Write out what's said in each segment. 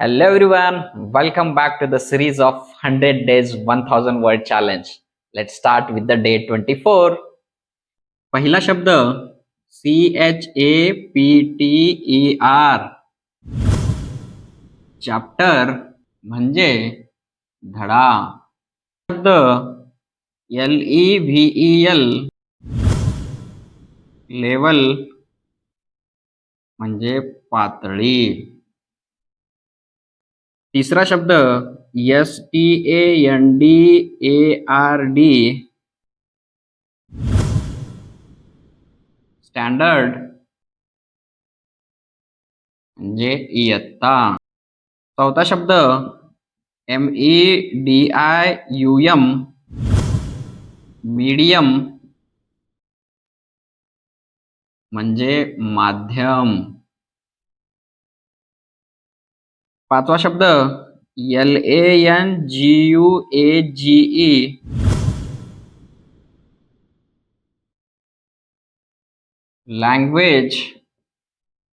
Hello everyone, welcome back to the series of 100 days 1000 word challenge. Let's start with the day 24. पहिला शब्द C H A P T E R chapter म्हणजे धडा शब्द L E V E L level म्हणजे पातळी तिसरा शब्द S T A N D A R D standard म्हणजे इयत्ता चौथा शब्द M E D I U M medium म्हणजे माध्यम. पाचवा शब्द L A N G U A G E language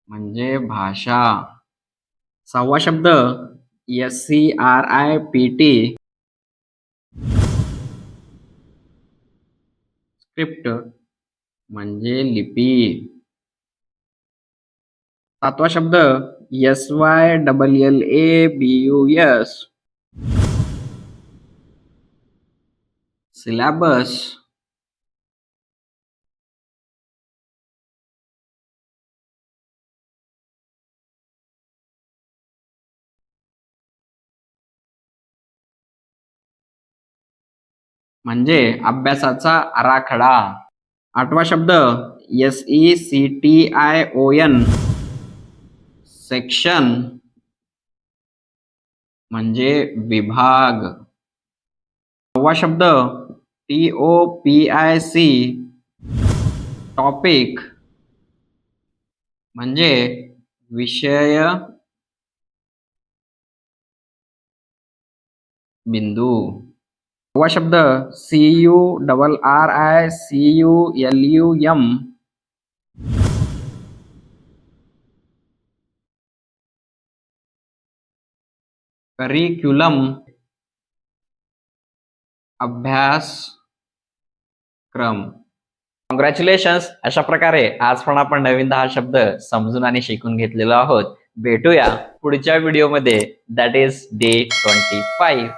म्हणजे भाषा. सहावा शब्द S C R I P T script म्हणजे लिपी. सातवा शब्द S Y double L A B U S syllabus म्हणजे अभ्यासाचा आराखडा. आठवा शब्द. S E C T I O N section म्हणजे विभाग. नववा शब्द T O P I C topic म्हणजे विषय बिंदू. नववा शब्द C U double R I C U L U M curriculum अभ्यास क्रम. कॉंग्रॅच्युलेशन्स अशा प्रकारे आज पण आपण नवीन दहा शब्द समजून आणि शिकून घेतलेलो आहोत. भेटूया पुढच्या व्हिडिओमध्ये that is day twenty five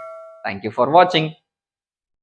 thank you for watching